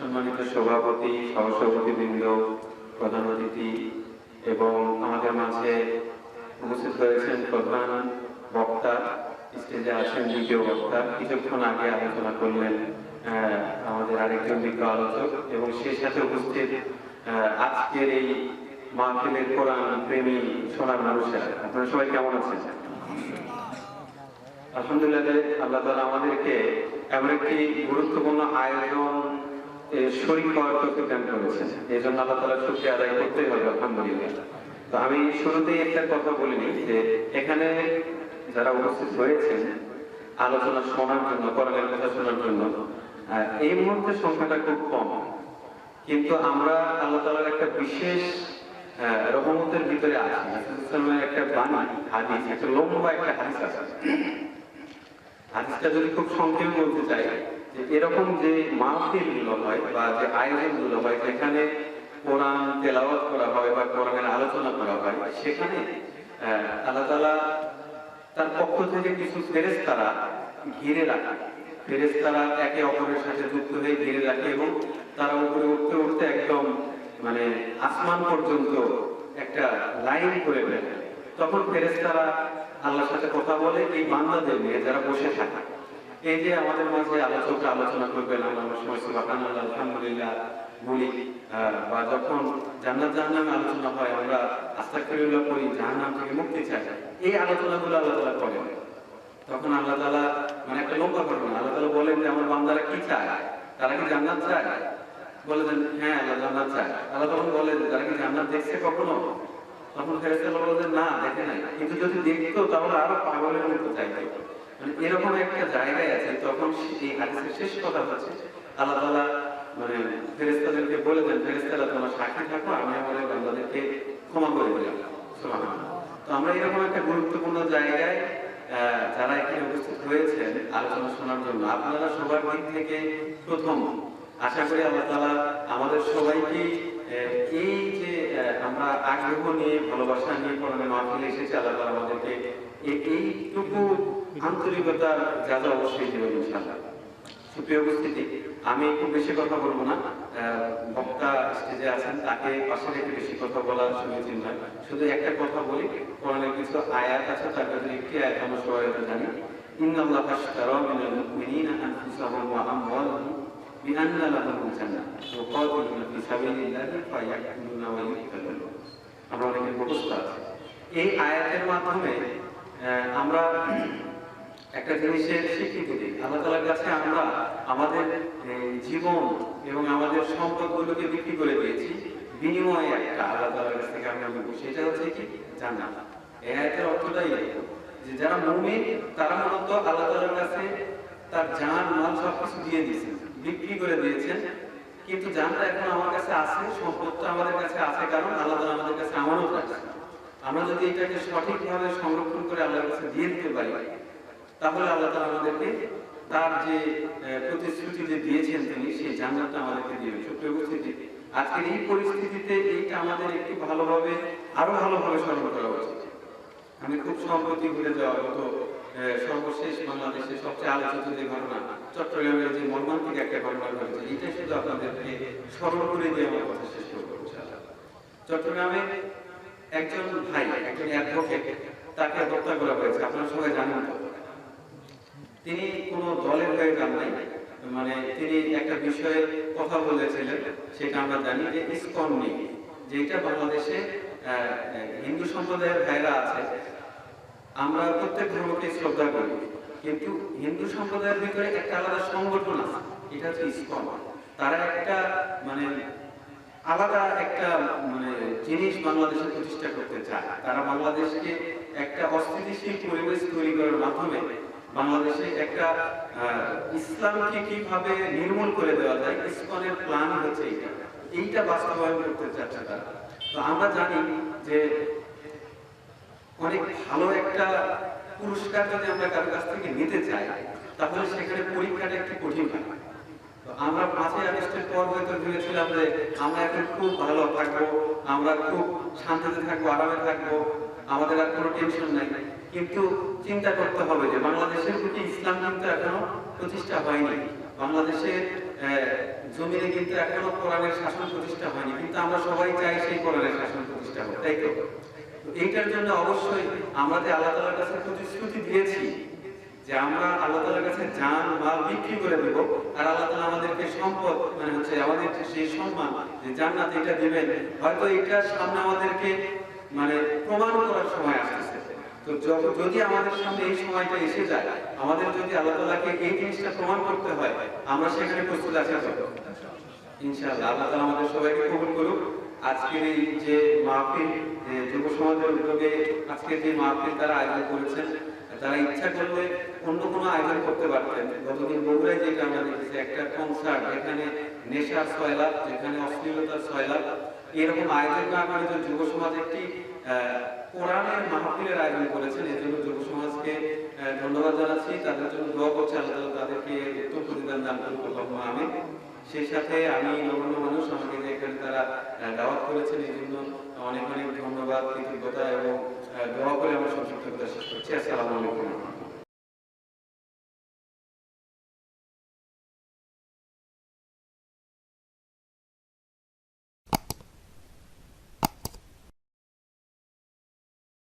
সম্মানিত সভাপতি, সহসভাপতিবৃন্দ, প্রধান অতিথি এবং আমাদের মাঝে উপস্থিত হয়েছেন প্রধান বক্তা, স্টেজে আছেন দ্বিতীয় বক্তা। কিছুক্ষণ আগে আলোচনা করলেন আমাদের আরেকজন বিজ্ঞ আলোচক এবং সেই সাথে উপস্থিত আজকের এই মাহফিলের কোরআন প্রেমী সোনার মানুষেরা। আপনারা সবাই কেমন আছেন? আলহামদুলিল্লাহ আল্লাহ তালা আমাদেরকে এমন একটি গুরুত্বপূর্ণ আয়োজন হওয়ার এই জন্য আল্লাহ তালা শুক্রিয়া আদায় করতেই হবে, আলহামদুলিল্লাহ। তো আমি শুরুতেই একটা কথা বলিনি যে, এখানে যারা উপস্থিত হয়েছেন, আলোচনা শোনার জন্য কোরআনের কথা শোনার জন্য এই মুহূর্তে সংখ্যাটা খুব কম। কিন্তু আমরা আল্লাহ তালার একটা বিশেষ রহমতের ভিতরে আছি। একটা বাণী, হাদিস, একটা লম্বা একটা হাদিস আছে। হাদিসটা যদি খুব সংক্ষেপে বলতে চাই এরকম যে মাহফিলগুলো হয় বা যে আয়োজনগুলো হয়, যেখানে কোরআন তেলাওয়াত করা হয় বা কোরআনের আলোচনা করা হয়, সেখানে আল্লাহ তাআলা তার পক্ষ থেকে কিছু ফেরেশতারা ঘিরে রাখে। ফেরেশতারা একে অপরের সাথে যুক্ত হয়ে ঘিরে রাখে এবং তারা উপরে উঠতে উঠতে একদম মানে আসমান পর্যন্ত একটা লাইন করে ফেলে তখন ফেরেশতারা আল্লাহর সাথে কথা বলে, এই বান্দাদের নিয়ে যারা বসে থাকে। এই যে আমাদের মাঝে আলোচকরা আলোচনা করবেন, আমরা সময় সুবহানাল্লাহ, আলহামদুলিল্লাহ, বলি বা যখন জান্নাত জাহান্নামে আলোচনা হয়, আমরা আস্তাগফিরুল্লাহ করি জাহান্নাম থেকে মুক্তি চাই। এই আলোচনাগুলো আল্লাহ তাআলা করেন। তখন আল্লাহ তাআলা মানে একটা লম্বা ঘটনা, আল্লাহ তাআলা বলেন যে, আমার বান্দারা কি চায়? তারা কি জান্নাত চায়? বলে দেন হ্যাঁ আল্লাহ জান্নাত চায়। আল্লাহ তখন বলে যে তারা কি জান্নাত দেখছে কখনো? তখন ফেরেস্তারা বলে না, দেখে নাই। কিন্তু যদি দেখতো, তাহলে আরও পাগলের মতো চাইতো। মানে এরকম একটা জায়গায় আছে, তখন এই হাদিসের শেষ কথা হচ্ছে, আল্লাহ তাআলা মানে ফেরেস্তাদেরকে বলে দেন ফেরেস্তারা তোমার সাক্ষী থাকো, আমি আমাদের বান্দাদেরকে ক্ষমা করে দিলাম। তো আমরা এরকম একটা গুরুত্বপূর্ণ জায়গায় যারা এখানে উপস্থিত হয়েছেন, আলোচনা শোনার জন্য, আপনারা সবার দিক থেকে প্রথম। আশা করি আল্লাহ তালা আমাদের সবাইকে এই যে আমরা আগ্রহ নিয়ে, ভালোবাসা নিয়ে কোরআনের মাহফিলে এসেছি, আল্লাহ তাআলা আমাদেরকে আন্তরিকতার যা যা অবশ্যই দেবেন ইনশাআল্লাহ। সুপ্রিয় উপস্থিতি, আমি খুব বেশি কথা বলব না। বক্তা স্টেজে আছেন, তাকে পাশে রেখে বেশি কথা বলার সমীচীন নয় শুধু একটা কথা বলি কোরআনের কিছু আয়াত আছে, তার ভিতরে একটি আয়াত আমরা সবাই জানি। সাবিলিল্লাহি ফায়াকুলুনা ওয়া ইউকাতালুন। আমরা অনেকে মুখস্থ আছে। এই আয়াতের মাধ্যমে আমরা একটা জিনিসের স্বীকৃতি দিই। আল্লাহ তালার কাছে আমরা আমাদের জীবন এবং আমাদের সম্পদগুলোকে বিক্রি করে দিয়েছি। বিনিময়ে একটা আল্লাহ তালার কাছ থেকে আমরা নেব। সেটা হচ্ছে কি? জান্নাত। এই আয়াতের অর্থটাই যে যারা মুমিন, তারা মূলত আল্লাহ তালার কাছে তার জান, মাল সবকিছু দিয়ে দিয়েছেন, বিক্রি করে দিয়েছেন। কিন্তু জানটা এখন আমার কাছে আছে, সম্পদটা আমাদের কাছে আছে কারণ আল্লাহ তাআলা আমাদের কাছে আমানত রাখছে আমরা যদি এটাকে সঠিকভাবে সংরক্ষণ করে আল্লাহর কাছে দিয়ে দিতে পারি তাহলে আল্লাহ তাআলা আমাদেরকে তার যে প্রতিশ্রুতি যে দিয়েছেন তিনি, সেই জান্নাতটা আমাদেরকে দিবেন। সুপ্রিয় উপস্থিতি। আজকের এই পরিস্থিতিতে এইটা আমাদের একটু ভালোভাবে, আরও ভালোভাবে স্মরণ করা উচিত। আমি খুব সম্প্রতি ঘুরে যাওয়া গত সর্বশেষ বাংলাদেশের সবচেয়ে আলোচিত যে ঘটনা, চট্টগ্রামের যে মর্মান্তিক একটা ঘটনা ঘটেছে এটা শুধু আপনাদেরকে স্মরণ করে দিয়ে আমার কথা শেষ করব। চট্টগ্রামে একজন ভাই, একজন অ্যাডভোকেট, তাকে হত্যা করা হয়েছে। আপনারা সবাই জানেন তো। তিনি কোনো দলের হয়ে যান নাই। মানে তিনি একটা বিষয়ে কথা বলেছিলেন, সেটা আমরা জানি যে ইসকন নিয়ে, যেটা বাংলাদেশে হিন্দু সম্প্রদায়ের ভাইরা আছে। আমরা প্রত্যেক ধর্মকে শ্রদ্ধা করি, কিন্তু হিন্দু সম্প্রদায়ের ভিতরে একটা আলাদা সংগঠন আছে, এটা হচ্ছে ইসকন। তারা একটা মানে আলাদা একটা মানে জিনিস বাংলাদেশে প্রতিষ্ঠা করতে চায়। তারা বাংলাদেশকে একটা অস্থিতিশীল পরিবেশ তৈরি করার মাধ্যমে বাংলাদেশে একটা ইসলামকে কীভাবে নির্মূল করে দেওয়া যায়, ইসকনের প্ল্যান হচ্ছে এইটা। এইটা বাস্তবায়ন করতে চাচ্ছে তারা। তো আমরা জানি যে অনেক ভালো একটা পুরস্কার যদি আমরা কারও কাছ থেকে নিতে চাই, তাহলে সেখানে পরীক্ষাটা একটু কঠিন হয়। আমরা পাঁচই আগস্টের পর হয়তো ভেবেছিলাম যে আমরা এখন খুব ভালো থাকব, আমরা খুব শান্তিতে থাকব, আরামে থাকব, আমাদের আর কোনো টেনশন নাই। কিন্তু চিন্তা করতে হবে যে বাংলাদেশের প্রতি ইসলাম কিন্তু এখনও প্রতিষ্ঠা হয়নি। বাংলাদেশের জমিনে কিন্তু এখনও কোরআনের শাসন প্রতিষ্ঠা হয়নি। কিন্তু আমরা সবাই চাই সেই কোরআনের শাসন প্রতিষ্ঠা হোক, তাই তো? এইটার জন্য অবশ্যই আমরা যে আল্লাহ তালার কাছে প্রতিশ্রুতি দিয়েছি যে আমরা আল্লাহ তালার কাছে জান, মাল বিক্রি করে দেব, আর আল্লাহ তালা আমাদেরকে সম্পদ মানে হচ্ছে আমাদের সেই সম্মান, যে জান্নাত এটা দিবেন, হয়তো এটা সামনে আমাদেরকে মানে প্রমাণ করার সময় আসতেছে। যদি আমাদের সামনে এই সময়টা এসে যায়, আমাদের যদি আল্লাহ তালাকে এই জিনিসটা প্রমাণ করতে হয়, আমরা সেখানে প্রস্তুত আছি তো? ইনশাআল্লাহ, আল্লাহ তাআলা আমাদের সবাইকে কবুল করুক আজকের এই যে মাহফিল যুব সমাজের উদ্যোগে আজকে যে মাহফিল তারা আয়োজন করেছেন, তারা ইচ্ছা করলে অন্য কোনো আয়োজন করতে পারতেন গতদিন বগুড়ায় যেটা আমরা দেখেছি, একটা কনসার্ট যেখানে নেশার সয়লাভ যেখানে অশ্লীলতার সয়লাভ এরকম আয়োজন না করে যুব সমাজ একটি কোরআনের মাহফিলের আয়োজন করেছেন, এই জন্য যুব সমাজকে ধন্যবাদ জানাচ্ছি। তাদের জন্য দোয়া করছি, আল্লাহ তাদেরকে উত্তম প্রতিদান দান করুক আমি সেই সাথে আমি নগণ্য মানুষ, আমাকে যে এখানে তারা দাওয়াত করেছেন, এই জন্য অনেক অনেক ধন্যবাদ, কৃতজ্ঞতা এবং দোয়া করে আমার সংক্ষিপ্ততা শেষ করছি। আসসালামু আলাইকুম।